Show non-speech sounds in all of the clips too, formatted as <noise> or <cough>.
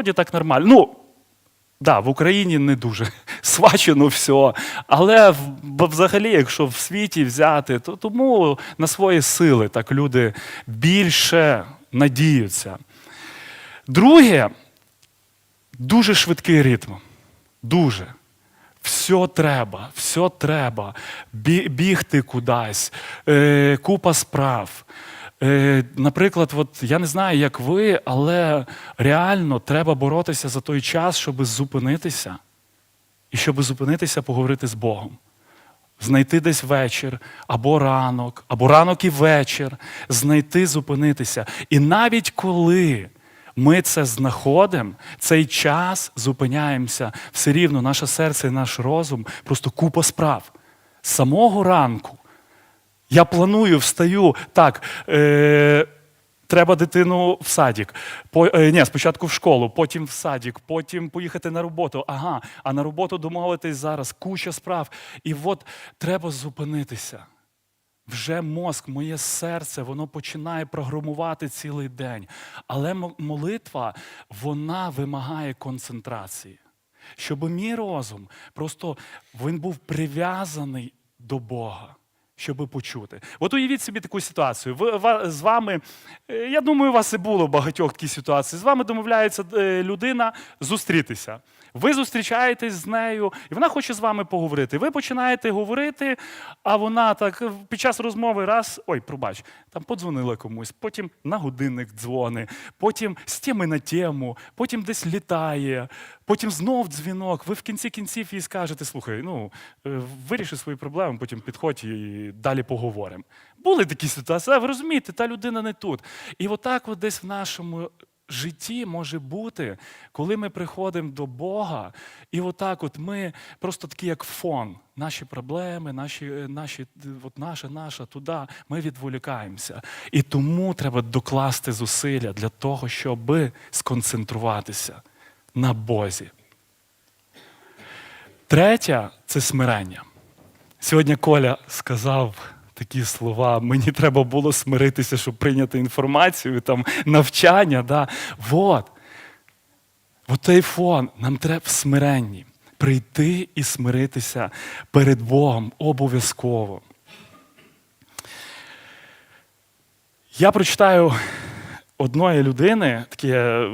вроді так нормально. Ну, да, в Україні не дуже <laughs> свачено все. Але взагалі, якщо в світі взяти, то тому на свої сили так люди більше надіються. Друге, дуже швидкий ритм. Дуже. Все треба, все треба. Бі- Бігти кудись, е, купа справ. Е, наприклад, от я не знаю, як ви, але реально треба боротися за той час, щоб зупинитися. І щоб зупинитися, поговорити з Богом. Знайти десь вечір, або ранок, або ранок і вечір, знайти, зупинитися. І навіть коли ми це знаходимо, цей час зупиняємося, все рівно наше серце і наш розум просто купа справ. З самого ранку я планую, встаю, так, е, треба дитину в садик. По, е, ні, спочатку в школу, потім в садик, потім поїхати на роботу. Ага, а на роботу домовитись зараз, куча справ. І от треба зупинитися. Вже мозк, моє серце, воно починає програмувати цілий день. Але молитва, вона вимагає концентрації. Щоб мій розум просто він був прив'язаний до Бога, щоб почути. От уявіть собі таку ситуацію. Ви, з вами, е, я думаю, у вас і було багатьох такі ситуації. З вами домовляється е, людина зустрітися. Ви зустрічаєтесь з нею, і вона хоче з вами поговорити. Ви починаєте говорити, а вона так е, під час розмови раз, ой, пробач, там подзвонила комусь, потім на годинник дзвони, потім з теми на тему, потім десь літає, потім знов дзвінок. Ви в кінці кінців їй скажете: слухай, ну е, виріши свої проблеми, потім підходь і далі поговоримо. Були такі ситуації, ви розумієте, та людина не тут. І отак, от десь в нашому житті може бути, коли ми приходимо до Бога, і отак, от ми просто такі, як фон, наші проблеми, наші, е, наші, е, от наша, наша, туди, ми відволікаємося. І тому треба докласти зусилля для того, щоб сконцентруватися на Бозі. Третя це смирення. Сьогодні Коля сказав такі слова: мені треба було смиритися, щоб прийняти інформацію, там навчання. Да. Вот. От той фон, нам треба в смиренні прийти і смиритися перед Богом обов'язково. Я прочитаю одної людини таке,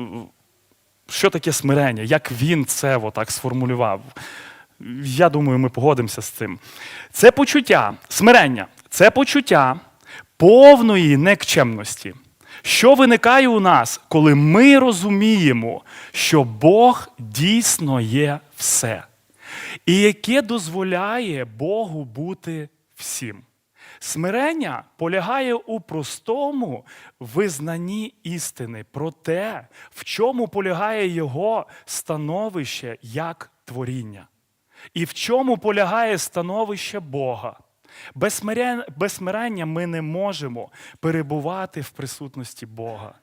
що таке смирення, як він це отак сформулював. Я думаю, ми погодимося з цим. Це почуття, смирення, це почуття повної некчемності, що виникає у нас, коли ми розуміємо, що Бог дійсно є все, і яке дозволяє Богу бути всім. Смирення полягає у простому визнанні істини про те, в чому полягає його становище як творіння, і в чому полягає становище Бога. Без смирен- смирення ми не можемо перебувати в присутності Бога,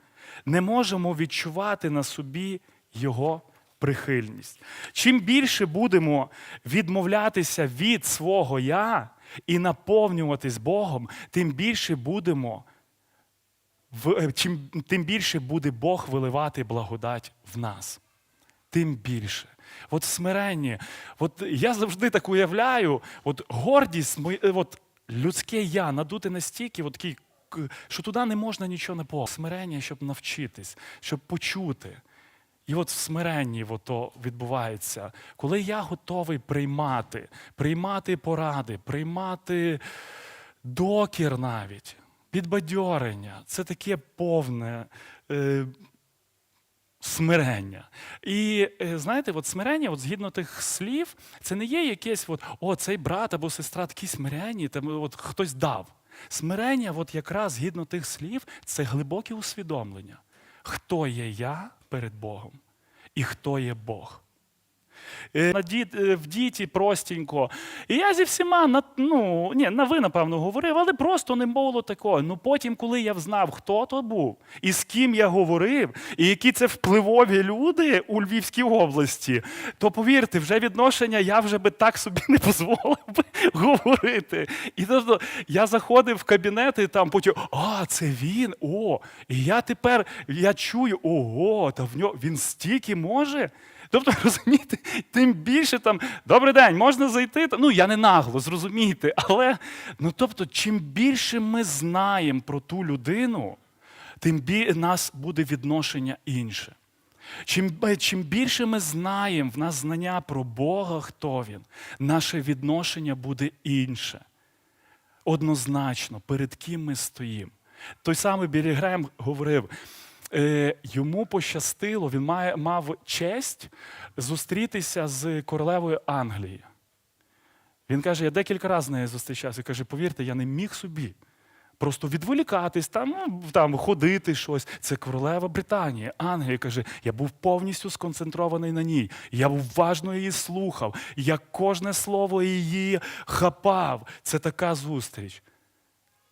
не можемо відчувати на собі Його прихильність. Чим більше будемо відмовлятися від свого я і наповнюватись Богом, тим більше будемо в- е, чим, тим більше буде Бог виливати благодать в нас. Тим більше. От смиренні, от я завжди так уявляю, от гордість, е, от людське я надути настільки, от такий, що туди не можна нічого не по. Смирення, щоб навчитись, щоб почути. І от в смиренні то відбувається, коли я готовий приймати, приймати поради, приймати докір навіть, підбадьорення. Це таке повне е, смирення. І е, знаєте, от смирення, от згідно тих слів, це не є якесь, от, о, цей брат або сестра такі смиренні, там от хтось дав. Смирення, от якраз згідно тих слів, це глибоке усвідомлення, хто є я перед Богом і хто є Бог. Е, е, в діті простенько. І я зі всіма на, ну, ні, на ви, напевно, говорив, але просто не було такого. Ну потім, коли я взнав, хто то був, і з ким я говорив, і які це впливові люди у Львівській області, то повірте, вже відношення я вже би так собі <laughs> не дозволив би говорити. І тобто я заходив в кабінет, і там потім, а, це він, о, і я тепер я чую, ого, та в нього він стільки може. Тобто, <laughs> розумієте, тим більше там добрий день, можна зайти. Ну, я не нагло, зрозумійте. Але ну тобто, чим більше ми знаємо про ту людину, тим більше нас буде відношення інше. Чим, е, чим більше ми знаємо в нас знання про Бога, хто він, наше відношення буде інше. Однозначно, перед ким ми стоїмо. Той самий Білі Грем говорив, йому пощастило, він має, мав честь зустрітися з королевою Англії. Він каже, я декілька разів з нею зустрічався. Каже, повірте, я не міг собі. Просто відволікатись, там, ну, там ходити щось. Це королева Британії, Англія. Каже, я був повністю сконцентрований на ній. Я уважно її слухав. Я кожне слово її хапав. Це така зустріч.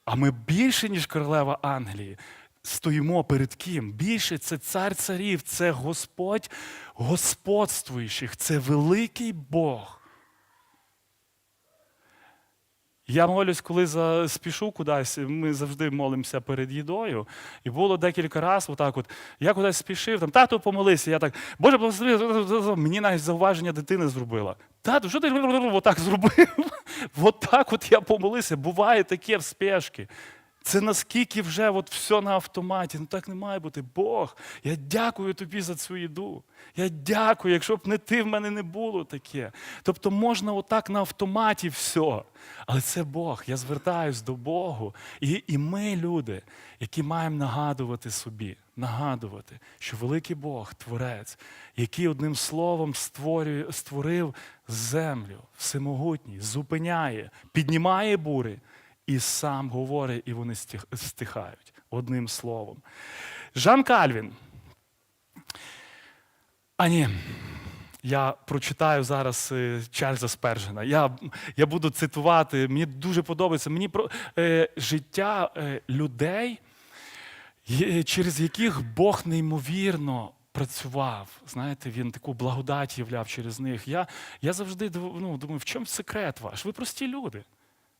А ми більше, ніж королева Англії, стоїмо перед ким? Більше це цар царів, це Господь господствуючих, це великий Бог. Я молюсь, коли за, спішу кудись, ми завжди молимося перед їдою. І було декілька разів, отак от, я кудись спішив, там, тату помолися, я так, Боже, благослови, мені навіть зауваження дитини зробила. Тату, що ти <laughs> отак зробив? <laughs> Отак от я помолився. Буває таке в спешки. Це наскільки вже от все на автоматі. Ну так не має бути. Бог, я дякую тобі за цю їду. Я дякую, якщо б не ти в мене не було таке. Тобто можна отак на автоматі все. Але це Бог. Я звертаюсь до Богу. І, і ми, люди, які маємо нагадувати собі, нагадувати, що великий Бог, Творець, який одним словом створює, створив землю, всемогутній, зупиняє, піднімає бури. І сам говорить, і вони стихають одним словом. Жан Кальвін. А ні, я прочитаю зараз е, Чарльза Спержена. Я, я буду цитувати. Мені дуже подобається. Мені про е, життя е, людей, є- через яких Бог неймовірно працював. Знаєте, він таку благодать являв через них. Я, я завжди ну, думаю, в чому секрет ваш? Ви прості люди.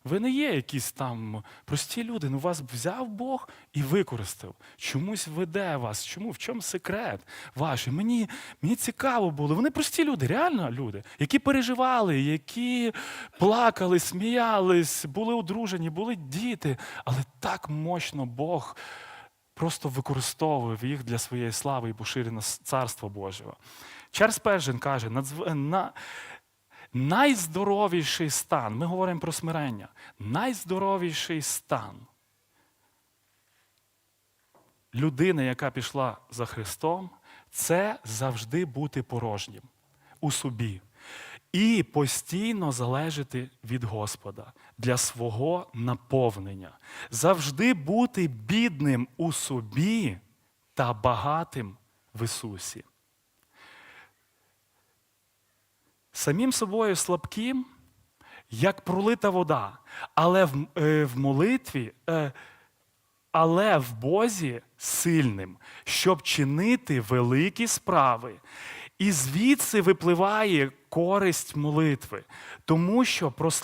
Ви не є якісь там прості люди, ну вас взяв Бог і використав. Чомусь веде вас. Чому? В чому секрет ваш? Мені, мені цікаво було. Вони прості люди, реально люди, які переживали, які плакали, сміялись, були одружені, були діти. Але так мощно Бог просто використовував їх для своєї слави і поширення царства Божого. Чарльз Пержин каже, «Надзв- на, найздоровіший стан, ми говоримо про смирення, найздоровіший стан. Людини, яка пішла за Христом, це завжди бути порожнім у собі і постійно залежати від Господа для свого наповнення, завжди бути бідним у собі та багатим в Ісусі. Самим собою слабким, як пролита вода, але в, е, в молитві, е, але в Бозі сильним, щоб чинити великі справи. І звідси випливає користь молитви, тому що прослав.